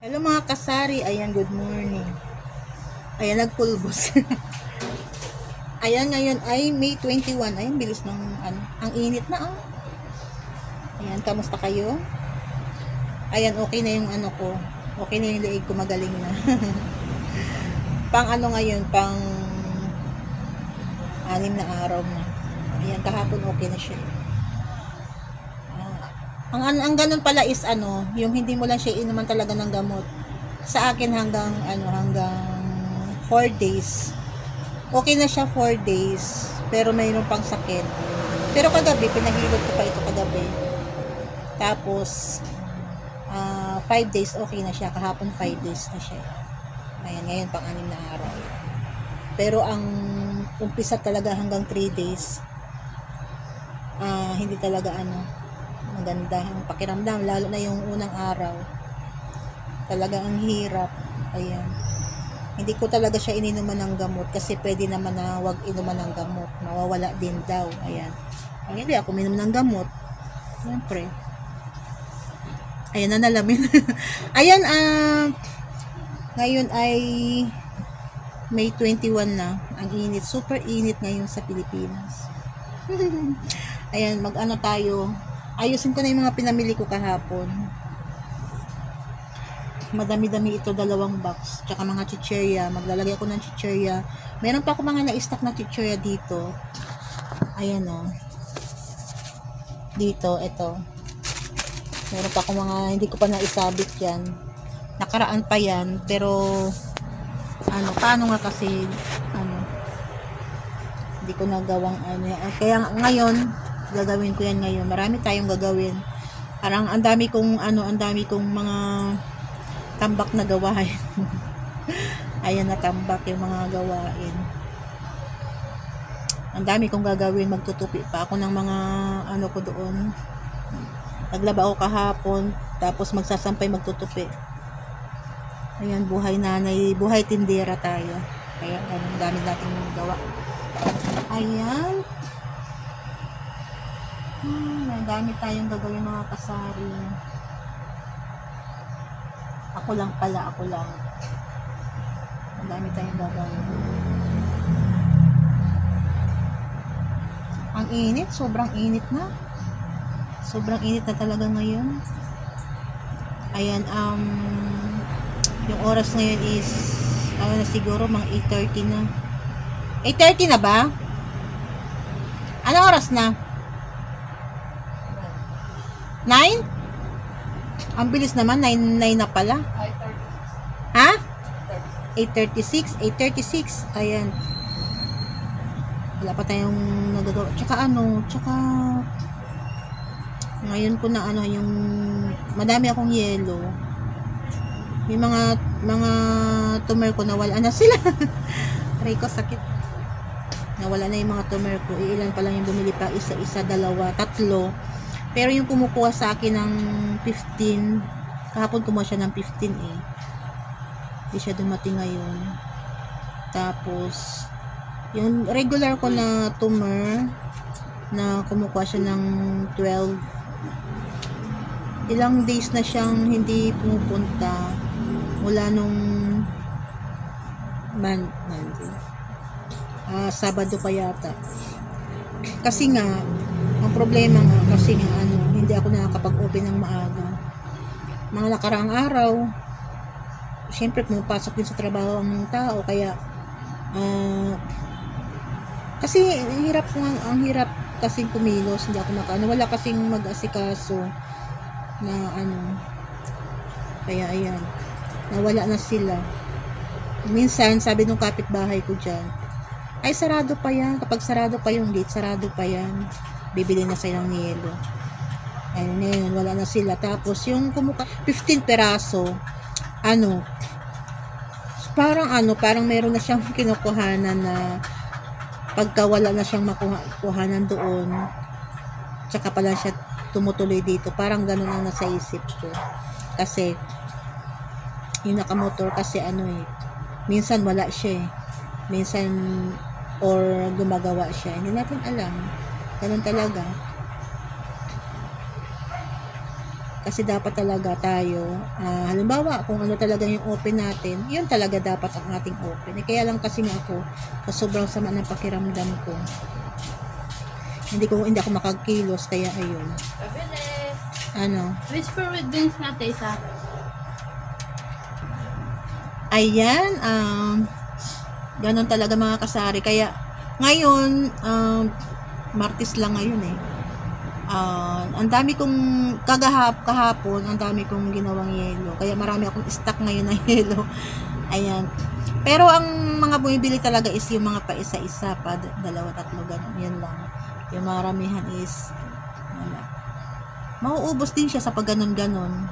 Hello mga kasari, ayan good morning. Ayan nagpulbos. ayan ngayon ay May 21. Ayan bilis ng ano, ang init na oh. Ayan, kamusta kayo? Ayan, okay na yung ano ko. Okay na yung leeg ko, magaling na. pang ano ngayon, pang anim na araw na. Ayan, kahapon okay na siya. Ah, ang, ang, ang ganun pala is ano, yung hindi mo lang siya inuman talaga ng gamot. Sa akin hanggang ano, hanggang 4 days. Okay na siya 4 days, pero mayroon pang sakit. Pero kagabi, pinahilot ko pa ito kagabi. Tapos, 5 days okay na siya. Kahapon 5 days na siya. Ayan, ngayon pang anim na araw. Pero ang umpisa talaga hanggang 3 days, ah hindi talaga ano, maganda ang pakiramdam. Lalo na yung unang araw. Talaga ang hirap. Ayan. Hindi ko talaga siya ininuman ng gamot kasi pwede naman na wag inuman ng gamot. Mawawala din daw. Ayan. Ay, hindi ako minom ng gamot. Siyempre. Ayan na nalamin. Ayan, ah, ngayon ay May 21 na. Ang init. Super init ngayon sa Pilipinas. Ayan, mag-ano tayo. Ayusin ko na yung mga pinamili ko kahapon. Madami-dami ito, dalawang box. Tsaka mga chicherya. Maglalagay ako ng chicherya. Meron pa ako mga na-stock na chicherya dito. Ayan o. Dito, ito. Meron pa ako mga hindi ko pa naisabit yan. Nakaraan pa yan. Pero, ano, paano nga kasi, ano, hindi ko nagawang ano Kaya ngayon, gagawin ko yan ngayon. Marami tayong gagawin. Parang ang dami kong, ano, ang dami kong mga tambak na gawain. Ayan na tambak yung mga gawain. Ang dami kong gagawin. Magtutupi pa ako ng mga, ano ko doon. Naglaba ako kahapon. Tapos magsasampay magtutupi. Ayan, buhay nanay, buhay tindera tayo. Kaya, ang dami nating gawa. Ayan. Hmm, may dami tayong gagawin mga kasari. Ako lang pala, ako lang. Ang dami tayong gagawin. Ang init, sobrang init na. Sobrang init na talaga ngayon. Ayan, um, yung oras ngayon is, ano na siguro, mga 8.30 na. 8.30 na ba? Anong oras na? 9? Ang bilis naman, 9, 9 na pala. Ha? 8.36? 8.36. Ayan. Wala pa tayong nagagawa. Tsaka ano, tsaka ngayon ko na ano, yung madami akong yelo. May mga mga tumor ko nawala na sila. Aray ko, sakit. Nawala na yung mga tumor ko. Ilan pa lang yung bumili pa. Isa, isa, dalawa, tatlo. Pero yung kumukuha sa akin ng 15, kahapon kumuha siya ng 15 eh. Hindi siya dumating ngayon. Tapos, yung regular ko na tumor, na kumukuha siya ng 12, ilang days na siyang hindi pumupunta mula nung man, Monday. Ah, Sabado pa yata. Kasi nga, ang problema nga, kasi nga, ano, hindi ako nakakapag-open ng maaga. Mga nakaraang araw, syempre pumapasok din sa trabaho ang tao, kaya, ah, kasi ang hirap nga, ang hirap kasing kumilos, hindi ako makaano, wala kasing mag-asikaso na ano, kaya ayan, nawala na sila. Minsan, sabi nung kapitbahay ko dyan, ay sarado pa yan. Kapag sarado pa yung gate, sarado pa yan. Bibili na sila ng yelo. Ayun, ngayon, wala na sila. Tapos, yung kumuka, 15 peraso, ano, parang ano, parang meron na siyang kinukuhanan na pagka wala na siyang makuhanan doon, tsaka pala siya tumutuloy dito. Parang ganun ang nasa isip ko. Kasi, yung nakamotor kasi ano eh, minsan wala siya eh. Minsan, or gumagawa siya. Hindi natin alam. Ganun talaga. Kasi dapat talaga tayo, ah, halimbawa, kung ano talaga yung open natin, yun talaga dapat ang ating open. Eh, kaya lang kasi nga ako, sa sobrang sama ng pakiramdam ko, hindi ko hindi ako makagkilos kaya ayun Pabili. ano Whisper with drinks natin sa Ayan, um, ganun talaga mga kasari. Kaya, ngayon, um, Martis lang ngayon eh. Ah, ang dami kong, kagahap, kahapon, ang dami kong ginawang yelo. Kaya marami akong stock ngayon ng yelo. Ayan. Pero ang mga bumibili talaga is yung mga pa isa-isa pa, dalawa, tatlo, ganun. Yan lang. Yung maramihan is, wala. Mauubos din siya sa pag ganon-ganon.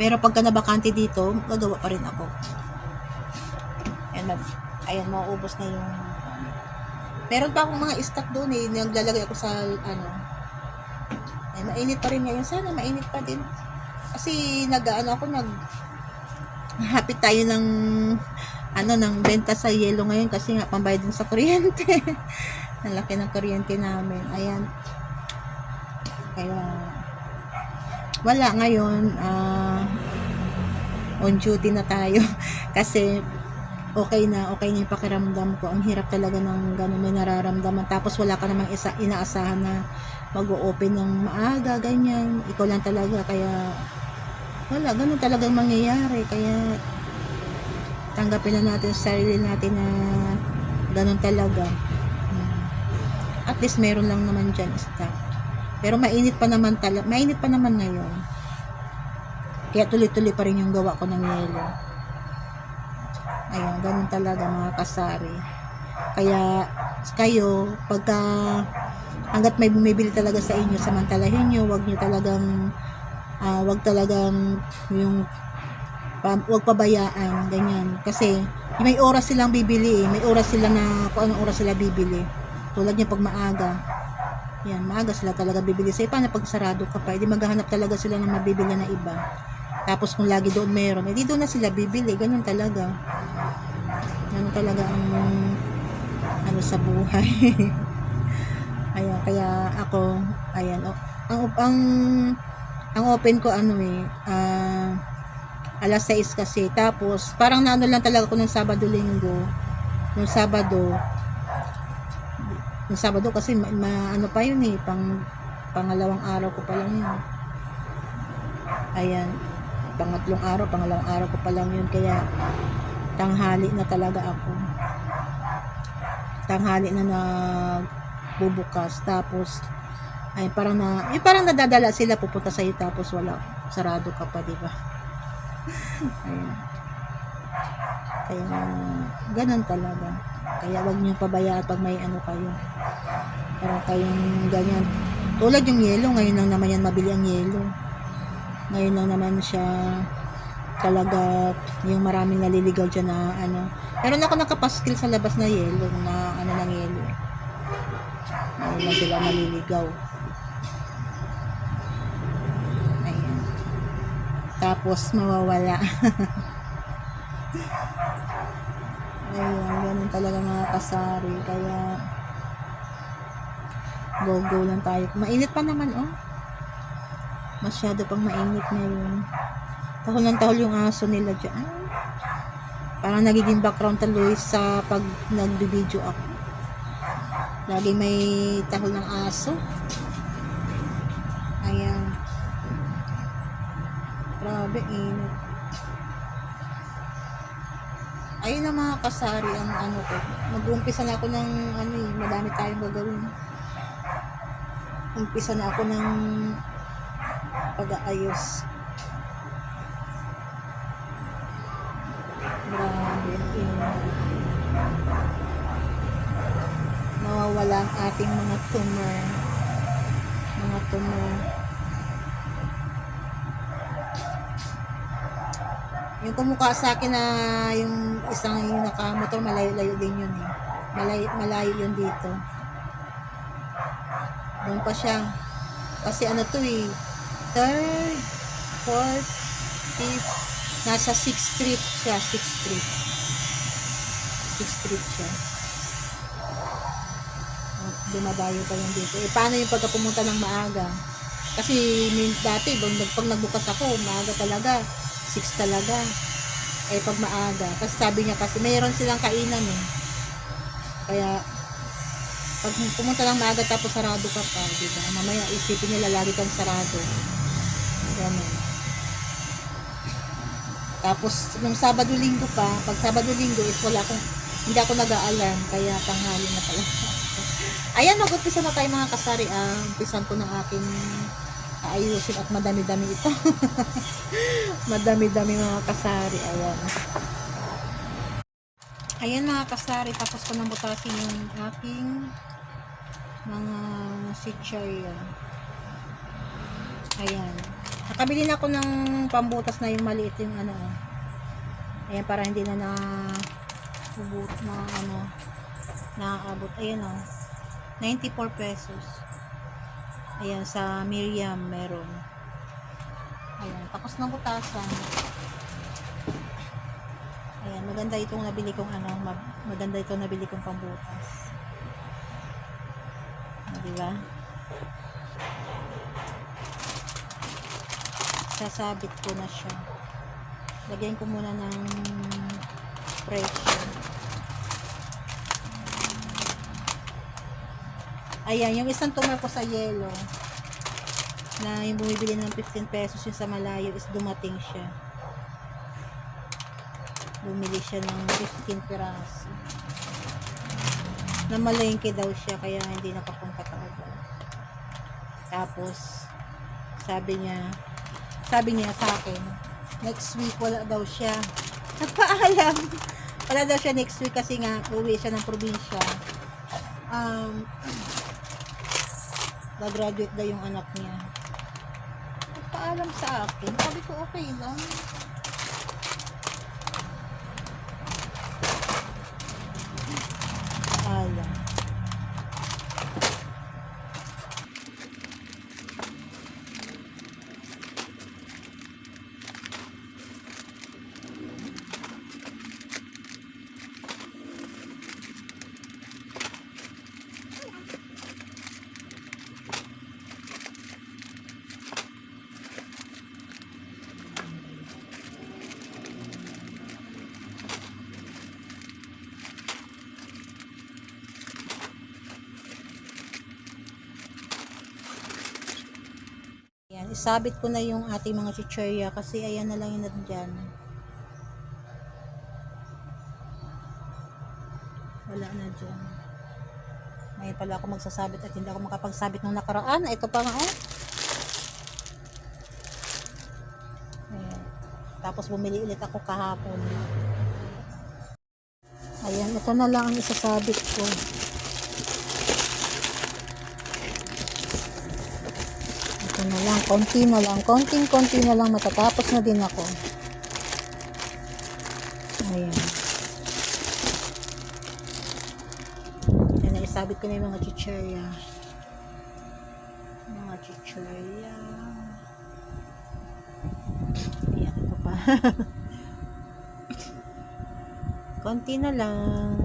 Pero pagka nabakante dito, gagawa pa rin ako. Ayan, ayan mauubos na yung Meron pa akong mga stock doon eh, naglalagay ako sa ano. Ay, mainit pa rin ngayon. Sana mainit pa din. Kasi nag-ano ako, nag happy tayo ng ano ng benta sa yelo ngayon kasi nga pambayad din sa kuryente. Ang laki ng kuryente namin. Ayan. Kaya wala ngayon ah on duty na tayo kasi okay na okay na yung pakiramdam ko. Ang hirap talaga ng ganun may nararamdaman. Tapos wala ka namang isa, inaasahan na mag-open ng maaga ganyan. Ikaw lang talaga kaya wala ganun talagang mangyayari. Kaya tanggapin na natin sa sarili natin na ganun talaga. Hmm. at least meron lang naman dyan stock pero mainit pa naman talaga mainit pa naman ngayon. Kaya tuloy-tuloy pa rin yung gawa ko ng yelo Ayun, ganun talaga mga kasari. Kaya kayo, pagka hanggat may bumibili talaga sa inyo, samantalahin nyo, wag nyo talagang ah, wag talagang yung pa, wag pabayaan, ganyan. Kasi may oras silang bibili, eh. may oras sila na kung anong oras sila bibili. Tulad niya pag maaga. Yan, maaga sila talaga bibili. Sa paano pag sarado ka pa, hindi maghahanap talaga sila ng mabibili na iba. Tapos kung lagi doon meron, edi doon na sila bibili. Ganun talaga. Ganun talaga ang ano sa buhay. ayan, kaya ako, ayan, o- ang, ang, ang open ko ano eh, ah, alas 6 kasi. Tapos, parang naano lang talaga ako ng Sabado-Linggo. Nung Sabado, nung Sabado kasi ma, ma- ano pa yun eh, pang pangalawang araw ko pa lang yun. Ayan, pangatlong araw, pangalawang araw ko pa lang yun. Kaya, tanghali na talaga ako. Tanghali na nagbubukas. Tapos, ay parang na, yung parang nadadala sila pupunta sa'yo tapos wala, sarado ka pa, di ba? Ayan. Kaya, ganun talaga. Kaya wag niyo pabayaan pag may ano kayo. Parang kayong ganyan. Tulad yung yelo, ngayon lang naman yan mabili ang yelo. Ngayon lang naman siya talaga yung maraming naliligaw dyan na ano. Meron ako nakapaskil sa labas na yelo, na ano ng yelo. Ngayon lang sila naliligaw. Ayan. Tapos mawawala. Ayan, ganun talaga mga kasari. Kaya, go-go lang tayo. Mainit pa naman, oh. Masyado pang mainit ngayon. Tahol ng tahol yung aso nila dyan. Parang nagiging background tuloy sa pag nagbibideo ako. Lagi may tahol ng aso. Ayan. Grabe, init. Ayun ang mga kasari ang ano ko. Mag-uumpisa na ako ng ano eh, madami tayong gagawin. Umpisa na ako ng pag-aayos. Grabe. Mawawala ang ating mga tumor. Mga tumor. Yung kumukha sa akin na yung isang yung nakamotor, malayo-layo din yun eh. Malayo, malayo yun dito. Doon pa siya. Kasi ano to eh, third, fourth, fifth, nasa 6th street siya, 6th street. 6th street siya. Oh, Dumadayo pa yun dito. Eh, paano yung pagka pumunta ng maaga? Kasi dati, pag, nag- pag nagbukas ako, maaga talaga. 6 talaga. Eh, pag maaga. Kasi sabi niya kasi, mayroon silang kainan eh. Kaya, pag pumunta lang maaga tapos sarado ka pa, di? Mamaya isipin nila lagi kang sarado. Ganun. Tapos, nung Sabado-Linggo pa, pag Sabado-Linggo is wala akong, hindi ako nag-aalarm, kaya tanghali na pala. Ayan, mag-umpisa na tayo mga kasari. Ah, umpisan ko ng aking aayusin at madami-dami ito. madami-dami mga kasari. Ayan. Ayan mga kasari, tapos ko nang butasin yung aking mga sitchaya. Ayan. Nakabili na ako ng pambutas na yung maliit yung ano. Ayan, para hindi na na ubut na ano nakaabot. Ayan oh. 94 pesos. Ayan, sa Miriam meron. Ayan, tapos ng butasan. Ayan, maganda itong nabili kong ano, mag- maganda itong nabili kong pambutas. Di ba? Sasabit ko na siya. Lagyan ko muna ng pressure. Ayan, yung isang tumer ko sa yellow na yung bumibili ng 15 pesos yung sa malayo is dumating siya. Bumili siya ng 15 piraso. Namalengke daw siya kaya hindi nakapunta kaagad. Tapos, sabi niya, sabi niya sa akin, next week wala daw siya. Nagpaalam. Wala daw siya next week kasi nga uwi siya ng probinsya. Um, gagraduate daw yung anak niya. Nagpaalam sa akin. Sabi ko, okay lang. Alam. Yan, isabit ko na yung ating mga chichirya kasi ayan na lang yung nandyan. Wala na dyan. May pala ako magsasabit at hindi ako makapagsabit nung nakaraan. Ito pa nga oh. Ayan. Tapos bumili ulit ako kahapon. Ayan, ito na lang ang isasabit ko. Ito na lang, konti na lang, konting-konti na lang, matatapos na din ako. Ayan. Ayan, naisabit ko na yung mga chichirya. Mga chichirya. Ayan, ito pa. konti na lang.